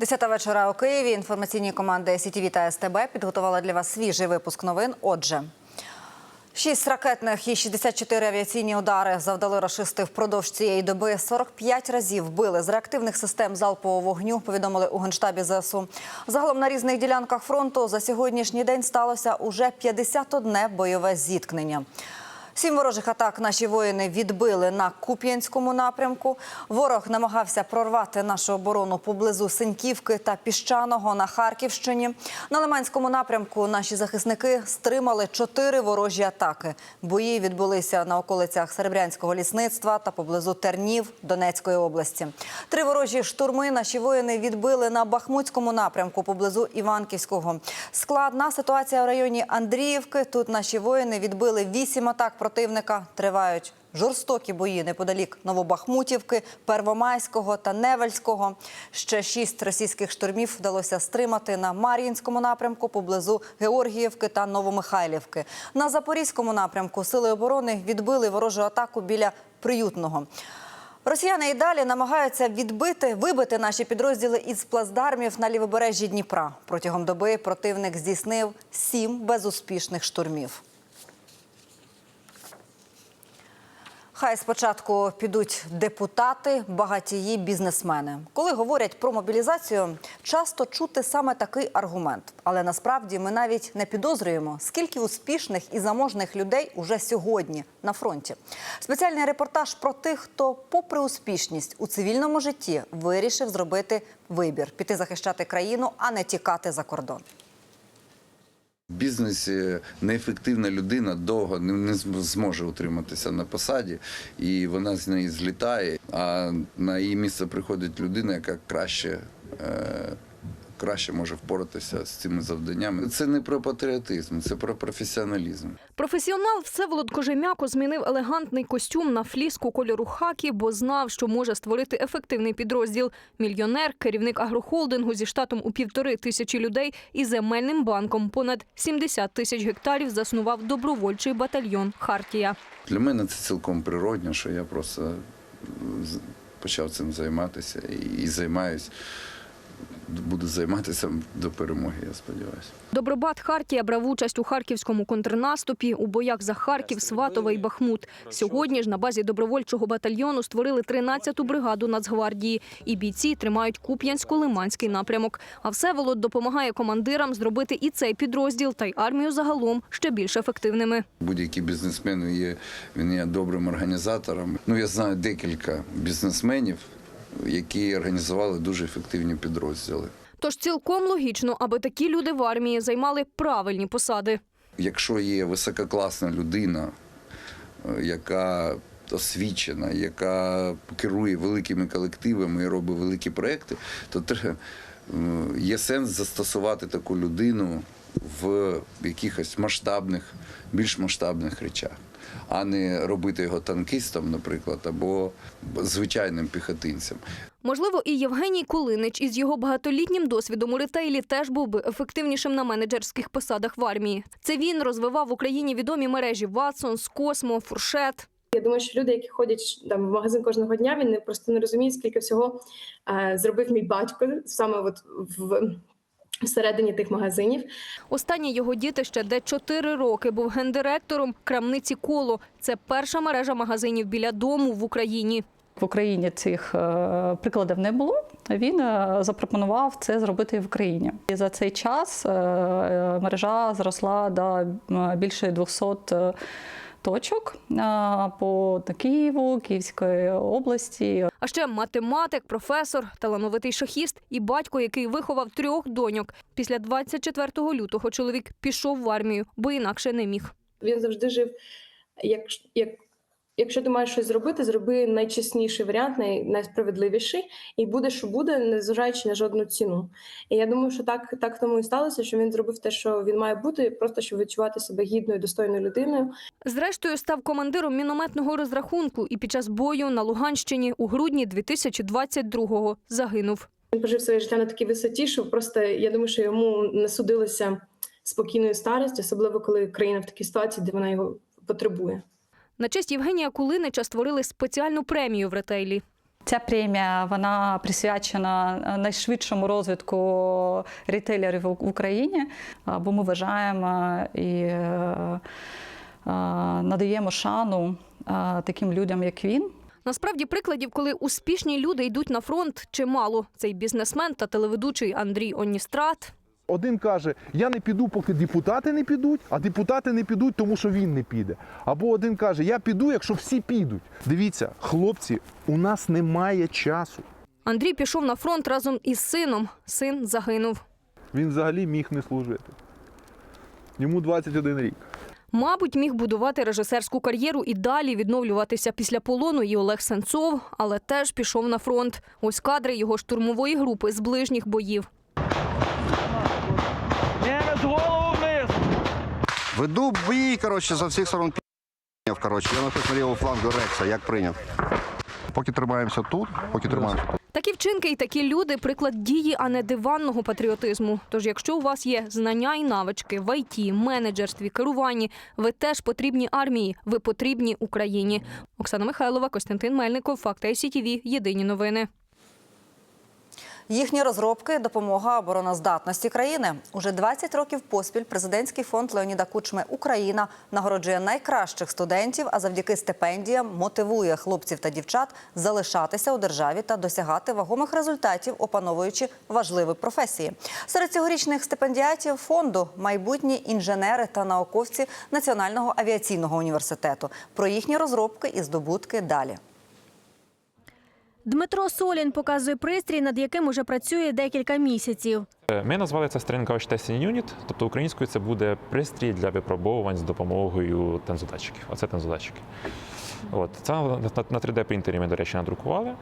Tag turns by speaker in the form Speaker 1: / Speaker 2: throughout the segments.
Speaker 1: Десята вечора у Києві. Інформаційні команди СІТВ та СТБ підготували для вас свіжий випуск новин. Отже. Шість ракетних і 64 авіаційні удари завдали рашисти впродовж цієї доби. 45 разів били з реактивних систем залпового вогню. Повідомили у генштабі ЗСУ. Загалом на різних ділянках фронту за сьогоднішній день сталося уже 51 бойове зіткнення. Сім ворожих атак наші воїни відбили на Куп'янському напрямку. Ворог намагався прорвати нашу оборону поблизу Синьківки та Піщаного на Харківщині. На Лиманському напрямку наші захисники стримали чотири ворожі атаки. Бої відбулися на околицях Серебрянського лісництва та поблизу Тернів Донецької області. Три ворожі штурми наші воїни відбили на Бахмутському напрямку поблизу Іванківського. Складна ситуація в районі Андріївки. Тут наші воїни відбили вісім атак противника. Тривають жорстокі бої неподалік Новобахмутівки, Первомайського та Невельського. Ще шість російських штурмів вдалося стримати на Мар'їнському напрямку поблизу Георгіївки та Новомихайлівки. На Запорізькому напрямку сили оборони відбили ворожу атаку біля приютного. Росіяни і далі намагаються відбити, вибити наші підрозділи із плацдармів на лівобережжі Дніпра. Протягом доби противник здійснив сім безуспішних штурмів. Хай спочатку підуть депутати, багатії, бізнесмени. Коли говорять про мобілізацію, часто чути саме такий аргумент. Але насправді ми навіть не підозрюємо, скільки успішних і заможних людей уже сьогодні на фронті. Спеціальний репортаж про тих, хто, попри успішність у цивільному житті, вирішив зробити вибір піти захищати країну, а не тікати за кордон.
Speaker 2: В бізнесі неефективна людина довго не, зможе утриматися на посаді, і вона з неї злітає. А на її місце приходить людина, яка краще. Краще може впоратися з цими завданнями. Це не про патріотизм, це про професіоналізм.
Speaker 3: Професіонал Всеволод Кожем'яко змінив елегантний костюм на фліску кольору хакі, бо знав, що може створити ефективний підрозділ. Мільйонер, керівник агрохолдингу зі штатом у півтори тисячі людей і земельним банком понад 70 тисяч гектарів заснував добровольчий батальйон Хартія.
Speaker 2: Для мене це цілком природньо, що я просто почав цим займатися і, і займаюсь. Буду займатися до перемоги, я сподіваюся.
Speaker 3: Добробат Хартія брав участь у харківському контрнаступі у боях за Харків, Сватове і Бахмут. Сьогодні ж на базі добровольчого батальйону створили 13-ту бригаду Нацгвардії. І бійці тримають Куп'янсько-Лиманський напрямок. А Всеволод допомагає командирам зробити і цей підрозділ, та й армію загалом ще більш ефективними.
Speaker 2: Будь-який бізнесмен є, він є добрим організатором. Ну, я знаю декілька бізнесменів, які організували дуже ефективні підрозділи.
Speaker 3: Тож цілком логічно, аби такі люди в армії займали правильні посади.
Speaker 2: Якщо є висококласна людина, е, яка освічена, яка керує великими колективами і робить великі проекти, то є сенс застосувати таку людину в якихось масштабних, більш масштабних речах, а не робити його танкістом, наприклад, або звичайним піхотинцем.
Speaker 3: Можливо, і Євгеній Кулинич із його багатолітнім досвідом у ретейлі теж був би ефективнішим на менеджерських посадах в армії. Це він розвивав в Україні відомі мережі Ватсон, Космо, Фуршет.
Speaker 4: Я думаю, що люди, які ходять там в магазин кожного дня, він не просто не розуміє, скільки всього е, зробив мій батько саме от в всередині тих магазинів.
Speaker 3: Останнє його дітище, де 4 роки був гендиректором крамниці Коло. Це перша мережа магазинів біля дому в Україні.
Speaker 5: В Україні цих е, прикладів не було. Він е, запропонував це зробити в Україні. І за цей час е, мережа зросла до більше 200 е, точок по Києву, Київської області,
Speaker 3: А ще математик, професор, талановитий шахіст і батько, який виховав трьох доньок. Після 24 лютого чоловік пішов в армію, бо інакше не міг.
Speaker 4: Він завжди жив як, як якщо ти маєш щось зробити, зроби найчесніший варіант, най, найсправедливіший, і буде, що буде, незважаючи на жодну ціну. І я думаю, що так, так тому і сталося, що він зробив те, що він має бути, просто щоб відчувати себе гідною, достойною людиною.
Speaker 3: Зрештою, став командиром мінометного розрахунку і під час бою на Луганщині у грудні 2022-го загинув.
Speaker 4: Він прожив своє життя на такій висоті, що просто я думаю, що йому не судилося спокійної старості, особливо коли країна в такій ситуації, де вона його потребує.
Speaker 3: На честь Євгенія Кулинича створили спеціальну премію в ретейлі.
Speaker 5: Ця премія вона присвячена найшвидшому розвитку рітейлерів в Україні, бо ми вважаємо і е, е, надаємо шану е, таким людям, як він.
Speaker 3: Насправді прикладів, коли успішні люди йдуть на фронт, чимало. Цей бізнесмен та телеведучий Андрій Оністрат
Speaker 6: Один каже: я не піду, поки депутати не підуть, а депутати не підуть, тому що він не піде. Або один каже: Я піду, якщо всі підуть. Дивіться, хлопці, у нас немає часу.
Speaker 3: Андрій пішов на фронт разом із сином. Син загинув.
Speaker 6: Він взагалі міг не служити. Йому 21 рік.
Speaker 3: Мабуть, міг будувати режисерську кар'єру і далі відновлюватися після полону і Олег Сенцов, але теж пішов на фронт. Ось кадри його штурмової групи з ближніх боїв.
Speaker 7: Веду бій, коротше, за всіх сторон коротше. Я на хтось лівого флангу Рекса, як прийняв. Поки тримаємося тут, поки тримаємося тут.
Speaker 3: Такі вчинки і такі люди приклад дії, а не диванного патріотизму. Тож, якщо у вас є знання і навички в ІТ, менеджерстві, керуванні, ви теж потрібні армії, ви потрібні Україні. Оксана Михайлова, Костянтин Мельников, Факти ICTV, Єдині новини.
Speaker 1: Їхні розробки допомога обороноздатності країни. Уже 20 років поспіль президентський фонд Леоніда Кучми Україна нагороджує найкращих студентів, а завдяки стипендіям мотивує хлопців та дівчат залишатися у державі та досягати вагомих результатів, опановуючи важливі професії. Серед цьогорічних стипендіатів фонду майбутні інженери та науковці Національного авіаційного університету. Про їхні розробки і здобутки далі.
Speaker 8: Дмитро Солін показує пристрій, над яким уже працює декілька місяців.
Speaker 9: Е, Ми назвали це Sтринкович Testing Unit, тобто українською це буде пристрій для випробовувань з допомогою тензодатчиків. Оце тензодатчики. От. Це на на 3D-принтері ми, до речі, надрукували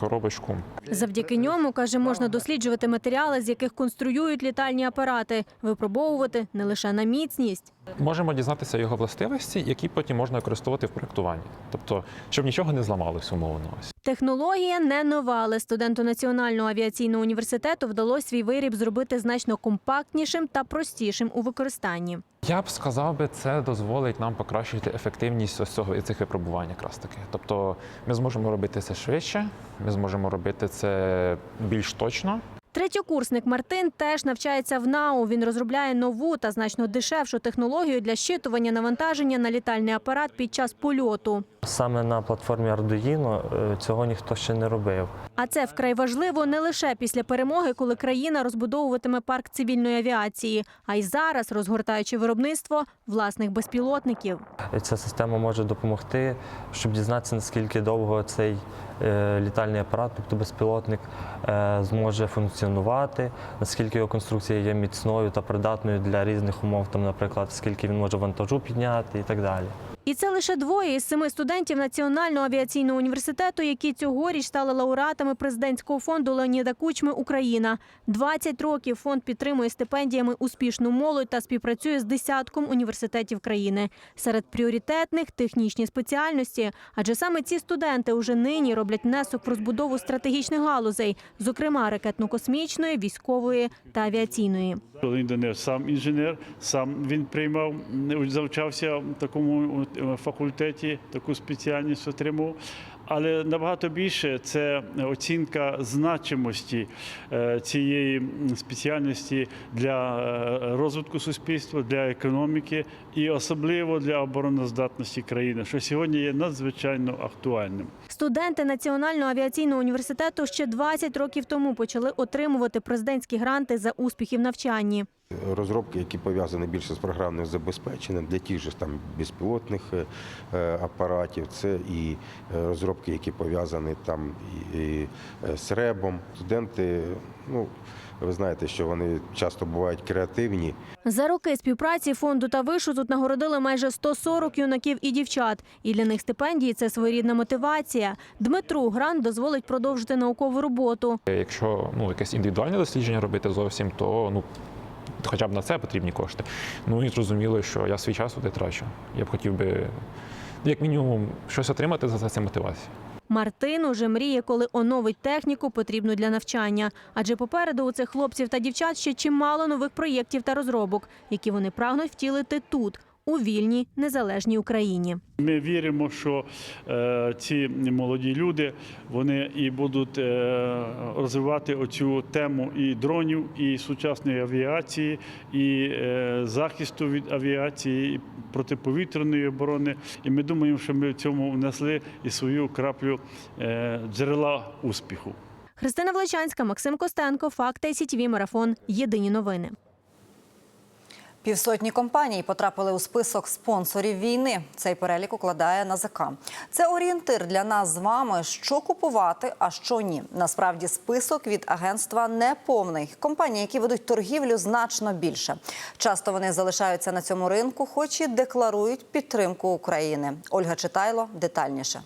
Speaker 9: коробочку.
Speaker 8: Завдяки ньому, каже, можна досліджувати матеріали, з яких конструюють літальні апарати, випробовувати не лише на міцність.
Speaker 9: Можемо дізнатися його властивості, які потім можна використовувати в проєктуванні. Тобто, щоб нічого не зламалось умовно.
Speaker 8: Технологія не нова, але студенту Національного авіаційного університету вдалося свій виріб зробити значно компактнішим та простішим у використанні.
Speaker 9: Я б сказав би, це дозволить нам покращити ефективність ось цього цих випробувань якраз таки. Тобто ми зможемо робити це швидше, ми зможемо робити це більш точно.
Speaker 8: Третьокурсник Мартин теж навчається в НАУ. Він розробляє нову та значно дешевшу технологію для щитування навантаження на літальний апарат під час польоту.
Speaker 10: Саме на платформі Arduino е, цього ніхто ще не робив.
Speaker 8: А це вкрай важливо не лише після перемоги, коли країна розбудовуватиме парк цивільної авіації, а й зараз розгортаючи виробництво власних безпілотників.
Speaker 10: Ця система може допомогти, щоб дізнатися, наскільки довго цей літальний апарат, тобто безпілотник, е, зможе функціонувати, наскільки його конструкція є міцною та придатною для різних умов, там, наприклад, скільки він може вантажу підняти і так далі.
Speaker 8: І це лише двоє із семи студентів Національного авіаційного університету, які цьогоріч стали лауреатами президентського фонду Леоніда Кучми Україна. 20 років фонд підтримує стипендіями успішну молодь та співпрацює з десятком університетів країни. Серед пріоритетних технічні спеціальності, адже саме ці студенти уже нині роблять внесок в розбудову стратегічних галузей, зокрема ракетно-космічної, військової та авіаційної.
Speaker 11: Інженер, сам інженер, сам він приймав, завчався такому факультеті, таку спеціальність отримав. Але набагато більше це оцінка значимості е, цієї спеціальності для е, розвитку суспільства, для економіки і особливо для обороноздатності країни, що сьогодні є надзвичайно актуальним.
Speaker 8: Студенти Національного авіаційного університету ще 20 років тому почали отримувати президентські гранти за успіхи в навчанні.
Speaker 12: Розробки, які пов'язані більше з програмним забезпеченням для тих же ж там безпілотних е, е, апаратів. Це і е, розробки, які пов'язані там і, з ребом. Студенти, ну ви знаєте, що вони часто бувають креативні.
Speaker 8: За роки співпраці фонду та вишу тут нагородили майже 140 юнаків і дівчат. І для них стипендії це своєрідна мотивація. Дмитру грант дозволить продовжити наукову роботу.
Speaker 9: Якщо ну, якесь індивідуальне дослідження робити зовсім, то ну, хоча б на це потрібні кошти. Ну і зрозуміло, що я свій час туди трачу. Я б хотів би, як мінімум, щось отримати за це мотивацію.
Speaker 8: Мартин уже мріє, коли оновить техніку, потрібну для навчання. Адже попереду у цих хлопців та дівчат ще чимало нових проєктів та розробок, які вони прагнуть втілити тут, у вільній незалежній Україні.
Speaker 11: Ми віримо, що е, ці молоді люди вони і будуть е, розвивати оцю тему і дронів, і сучасної авіації, і е, захисту від авіації, і протиповітряної оборони. І ми думаємо, що ми в цьому внесли і свою краплю джерела успіху.
Speaker 8: Христина Влечанська, Максим Костенко, Факти СІТВ, Марафон. Єдині новини.
Speaker 1: Півсотні компаній потрапили у список спонсорів війни. Цей перелік укладає НАЗК. Це орієнтир для нас з вами, що купувати, а що ні. Насправді список від агентства не повний. Компанії, які ведуть торгівлю, значно більше. Часто вони залишаються на цьому ринку, хоч і декларують підтримку України. Ольга Читайло детальніше.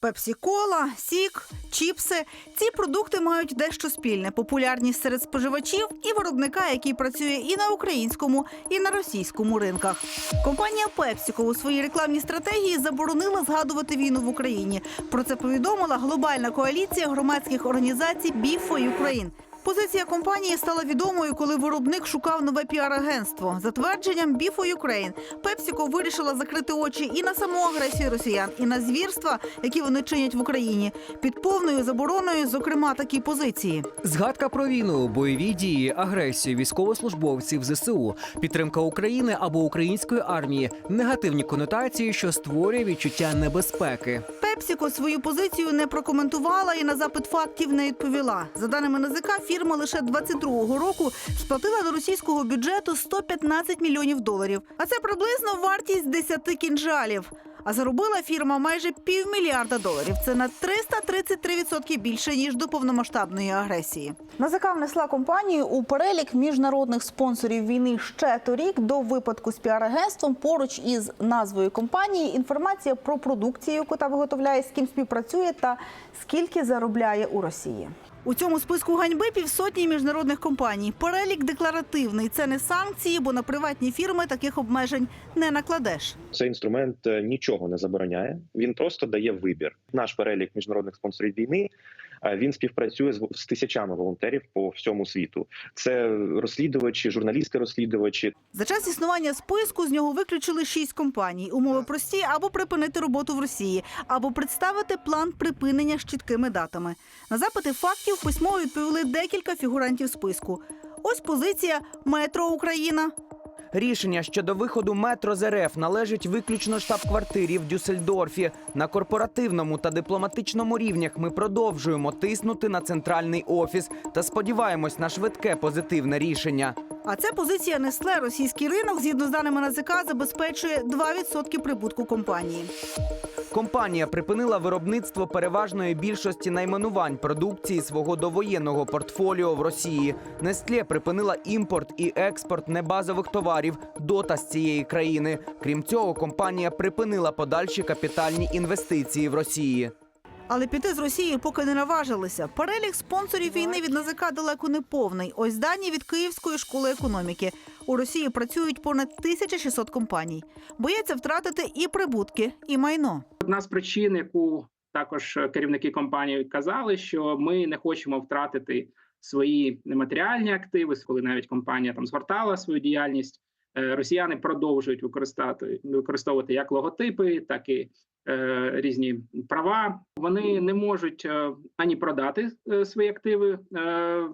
Speaker 13: Пепсі-кола, сік, чіпси. Ці продукти мають дещо спільне: популярність серед споживачів і виробника, який працює і на українському, і на російському ринках. Компанія PepsiCo у своїй рекламній стратегії заборонила згадувати війну в Україні. Про це повідомила глобальна коаліція громадських організацій «Be for Ukraine». Позиція компанії стала відомою, коли виробник шукав нове піар-агентство. За твердженням «Be for Ukraine», вирішила закрити очі і на саму агресію росіян, і на звірства, які вони чинять в Україні, під повною забороною, зокрема, такі позиції.
Speaker 14: Згадка про війну, бойові дії, агресію військовослужбовців ЗСУ, підтримка України або української армії, негативні конотації, що створює відчуття небезпеки.
Speaker 13: PepsiCo свою позицію не прокоментувала і на запит фактів не відповіла. За даними НАЗК, фірма лише 22-го року сплатила до російського бюджету 115 мільйонів доларів. А це приблизно вартість 10 кінжалів. А заробила фірма майже півмільярда доларів. Це на 333% більше ніж до повномасштабної агресії. НАЗК внесла компанію у перелік міжнародних спонсорів війни ще торік до випадку з піар-агентством. Поруч із назвою компанії інформація про продукцію, яку та виготовляє, з ким співпрацює та скільки заробляє у Росії. У цьому списку ганьби півсотні міжнародних компаній. Перелік декларативний. Це не санкції, бо на приватні фірми таких обмежень не накладеш.
Speaker 15: Цей інструмент е, нічого не забороняє. Він просто дає вибір. Наш перелік міжнародних спонсорів війни він співпрацює з, з тисячами волонтерів по всьому світу. Це розслідувачі, журналісти-розслідувачі.
Speaker 13: За час існування списку з нього виключили шість компаній. Умови прості або припинити роботу в Росії, або представити план припинення з чіткими датами. На запити фактів письмово відповіли декілька фігурантів списку. Ось позиція Метро Україна.
Speaker 16: Рішення щодо виходу метро з РФ належить виключно штаб-квартирі в Дюссельдорфі. На корпоративному та дипломатичному рівнях ми продовжуємо тиснути на центральний офіс та сподіваємось на швидке позитивне рішення.
Speaker 13: А це позиція Несле. Російський ринок, згідно з даними НАЗК, забезпечує 2% прибутку компанії.
Speaker 16: Компанія припинила виробництво переважної більшості найменувань продукції свого довоєнного портфоліо в Росії. Нестле припинила імпорт і експорт небазових товарів дота з цієї країни. Крім цього, компанія припинила подальші капітальні інвестиції в Росії.
Speaker 13: Але піти з Росії поки не наважилися. Перелік спонсорів війни від НАЗК далеко не повний. Ось дані від Київської школи економіки. У Росії працюють понад 1600 компаній. Бояться втратити і прибутки, і майно.
Speaker 17: Одна з причин, яку також керівники компанії казали, що ми не хочемо втратити свої нематеріальні активи, коли навіть компанія там згортала свою діяльність. е, Росіяни продовжують використати використовувати як логотипи, так і е, різні права. Вони не можуть е, ані продати е, свої активи, е,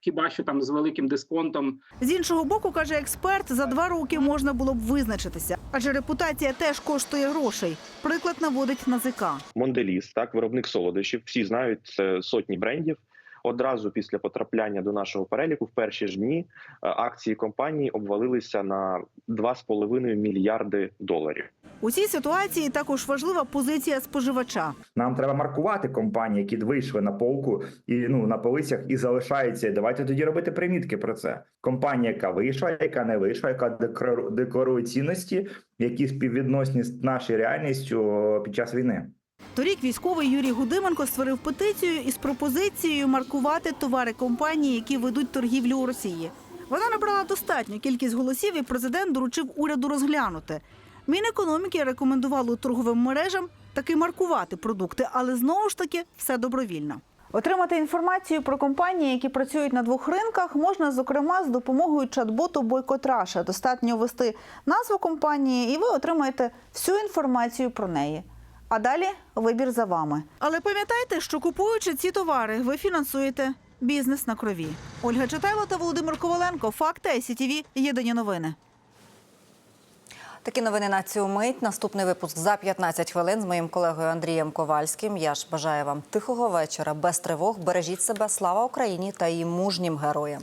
Speaker 17: хіба що там з великим дисконтом.
Speaker 13: З іншого боку, каже експерт, за два роки можна було б визначитися, адже репутація теж коштує грошей. Приклад наводить НАЗК.
Speaker 15: Монделіс, так, виробник солодощів. Всі знають це сотні брендів. Одразу після потрапляння до нашого переліку, в перші ж дні е, акції компанії обвалилися на 2,5 мільярди доларів.
Speaker 13: У цій ситуації також важлива позиція споживача.
Speaker 18: Нам треба маркувати компанії, які вийшли на полку і ну на полицях і залишаються. Давайте тоді робити примітки про це. Компанія, яка вийшла, яка не вийшла, яка деклару- декларує цінності, які співвідносні з нашою реальністю під час війни.
Speaker 13: Торік військовий Юрій Гудименко створив петицію із пропозицією маркувати товари компанії, які ведуть торгівлю у Росії. Вона набрала достатню кількість голосів, і президент доручив уряду розглянути. Мінекономіки рекомендувало торговим мережам таки маркувати продукти, але знову ж таки все добровільно. Отримати інформацію про компанії, які працюють на двох ринках, можна зокрема з допомогою чат-боту Бойкот Раша. Достатньо ввести назву компанії, і ви отримаєте всю інформацію про неї. А далі вибір за вами. Але пам'ятайте, що купуючи ці товари, ви фінансуєте бізнес на крові. Ольга Читайло та Володимир Коваленко. Факти ICTV. Єдині новини.
Speaker 1: Такі новини на цю мить. Наступний випуск за 15 хвилин з моїм колегою Андрієм Ковальським. Я ж бажаю вам тихого вечора, без тривог. Бережіть себе, слава Україні та її мужнім героям.